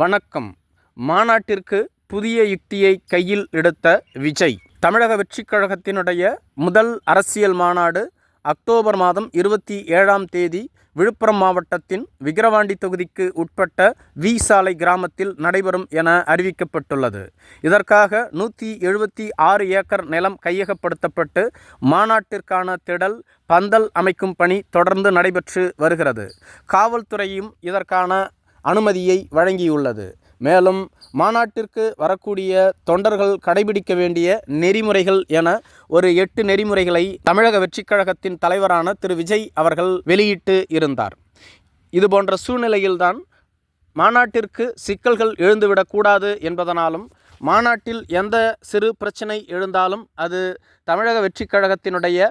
வணக்கம். மாநாட்டிற்கு புதிய யுக்தியை கையில் எடுத்த விஜய். தமிழக வெற்றிக் கழகத்தினுடைய முதல் அரசியல் மாநாடு அக்டோபர் மாதம் இருபத்தி ஏழாம் தேதி விழுப்புரம் மாவட்டத்தின் விக்கிரவாண்டி தொகுதிக்கு உட்பட்ட வி சாலை கிராமத்தில் நடைபெறும் என அறிவிக்கப்பட்டுள்ளது. இதற்காக நூற்றி எழுபத்தி ஆறு ஏக்கர் நிலம் கையகப்படுத்தப்பட்டு மாநாட்டிற்கான திடல் பந்தல் அமைக்கும் பணி தொடர்ந்து நடைபெற்று வருகிறது. காவல்துறையும் இதற்கான அனுமதியை வழங்கியுள்ளது. மேலும் மாநாட்டிற்கு வரக்கூடிய தொண்டர்கள் கடைபிடிக்க வேண்டிய நெறிமுறைகள் என ஒரு எட்டு நெறிமுறைகளை தமிழக வெற்றிக் கழகத்தின் தலைவரான திரு. விஜய் அவர்கள் வெளியிட்டு இருந்தார். இது போன்ற சூழ்நிலையில்தான் மாநாட்டிற்கு சிக்கல்கள் எழுந்துவிடக்கூடாது என்பதனாலும் மாநாட்டில் எந்த சிறு பிரச்சனை எழுந்தாலும் அது தமிழக வெற்றிக் கழகத்தினுடைய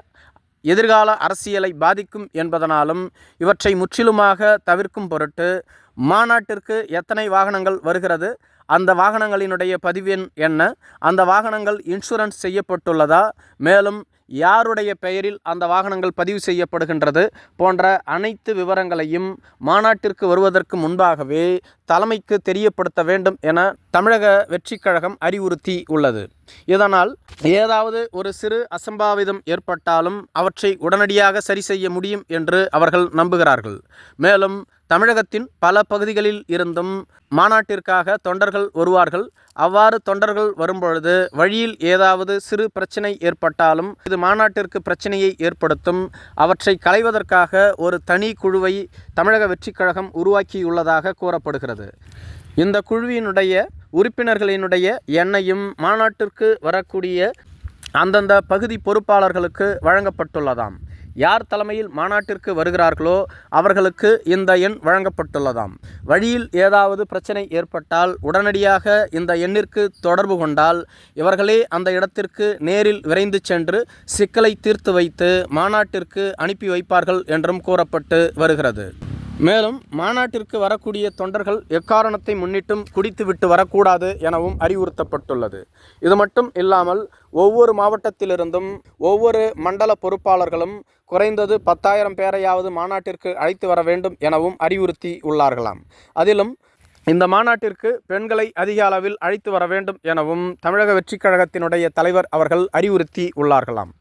எதிர்கால அரசியலை பாதிக்கும் என்பதனாலும் இவற்றை முற்றிலுமாக தவிர்க்கும் பொருட்டு மாநாட்டிற்கு எத்தனை வாகனங்கள் வருகிறது? அந்த வாகனங்களினுடைய பதிவெண் என்ன? அந்த வாகனங்கள் இன்சூரன்ஸ் செய்யப்பட்டுள்ளதா? மேலும் யாருடைய பெயரில் அந்த வாகனங்கள் பதிவு செய்யப்படுகின்றது? போன்ற அனைத்து விவரங்களையும் மாநாட்டிற்கு வருவதற்கு முன்பாகவே தலைமைக்கு தெரியப்படுத்த வேண்டும் என தமிழக வெற்றிக் கழகம் அறிவுறுத்தி உள்ளது. இதனால் ஏதாவது ஒரு சிறு அசம்பாவிதம் ஏற்பட்டாலும் அவற்றை உடனடியாக சரி செய்ய முடியும் என்று அவர்கள் நம்புகிறார்கள். மேலும் தமிழகத்தின் பல பகுதிகளில் இருந்தும் மாநாட்டிற்காக தொண்டர்கள் வருவார்கள். அவ்வாறு தொண்டர்கள் வரும்பொழுது வழியில் ஏதாவது சிறு பிரச்சனை ஏற்பட்டாலும் இது மாநாட்டிற்கு பிரச்சனையை ஏற்படுத்தும். அவற்றை களைவதற்காக ஒரு தனி குழுவை தமிழக வெற்றிக் கழகம் உருவாக்கியுள்ளதாக கூறப்படுகிறது. இந்த குழுவினுடைய உறுப்பினர்களினுடைய எண்ணையும் மாநாட்டிற்கு வரக்கூடிய அந்தந்த பகுதி பொறுப்பாளர்களுக்கு வழங்கப்பட்டுள்ளதாம். யார் தலைமையில் மாநாட்டிற்கு வருகிறார்களோ அவர்களுக்கு இந்த எண் வழங்கப்பட்டுள்ளதாம். வழியில் ஏதாவது பிரச்சனை ஏற்பட்டால் உடனடியாக இந்த எண்ணிற்கு தொடர்பு கொண்டால் இவர்களே அந்த இடத்திற்கு நேரில் விரைந்து சென்று சிக்கலை தீர்த்து வைத்து மாநாட்டிற்கு அனுப்பி வைப்பார்கள் என்றும் கூறப்பட்டு வருகிறது. மேலும் மாநாட்டிற்கு வரக்கூடிய தொண்டர்கள் எக்காரணத்தை முன்னிட்டும் குடித்துவிட்டு வரக்கூடாது எனவும் அறிவுறுத்தப்பட்டுள்ளது. இது மட்டும் இல்லாமல் ஒவ்வொரு மாவட்டத்திலிருந்தும் ஒவ்வொரு மண்டல பொறுப்பாளர்களும் குறைந்தது பத்தாயிரம் பேரையாவது மாநாட்டிற்கு அழைத்து வர வேண்டும் எனவும் அறிவுறுத்தி உள்ளார்களாம் அதிலும் இந்த மாநாட்டிற்கு பெண்களை அதிக அளவில் அழைத்து வர வேண்டும் எனவும் தமிழக வெற்றிக் கழகத்தினுடைய தலைவர் அவர்கள் அறிவுறுத்தி உள்ளார்களாம்.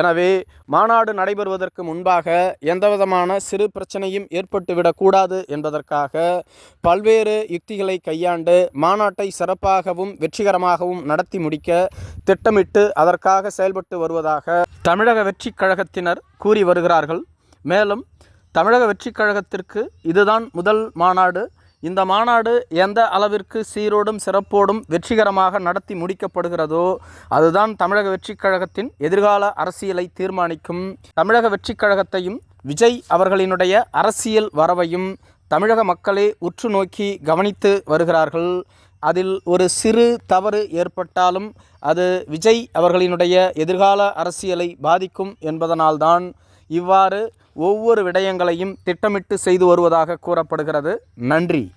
எனவே மாநாடு நடைபெறுவதற்கு முன்பாக எந்தவிதமான சிறு பிரச்சனையும் ஏற்பட்டுவிடக்கூடாது என்பதற்காக பல்வேறு யுக்திகளை கையாண்டு மாநாட்டை சிறப்பாகவும் வெற்றிகரமாகவும் நடத்தி முடிக்க திட்டமிட்டு அதற்காக செயல்பட்டு வருவதாக தமிழக வெற்றிக் கழகத்தினர் கூறி வருகிறார்கள். மேலும் தமிழக வெற்றிக் கழகத்திற்கு இதுதான் முதல் மாநாடு. இந்த மாநாடு எந்த அளவிற்கு சீரோடும் சிறப்போடும் வெற்றிகரமாக நடத்தி முடிக்கப்படுகிறதோ அதுதான் தமிழக வெற்றிக் கழகத்தின் எதிர்கால அரசியலை தீர்மானிக்கும். தமிழக வெற்றிக் கழகத்தையும் விஜய் அவர்களினுடைய அரசியல் வரவையும் தமிழக மக்களே உற்று நோக்கி கவனித்து வருகிறார்கள். அதில் ஒரு சிறு தவறு ஏற்பட்டாலும் அது விஜய் அவர்களினுடைய எதிர்கால அரசியலை பாதிக்கும் என்பதனால்தான் இவ்வாறு ஒவ்வொரு விடயங்களையும் திட்டமிட்டு செய்து வருவதாக கூறப்படுகிறது. நன்றி.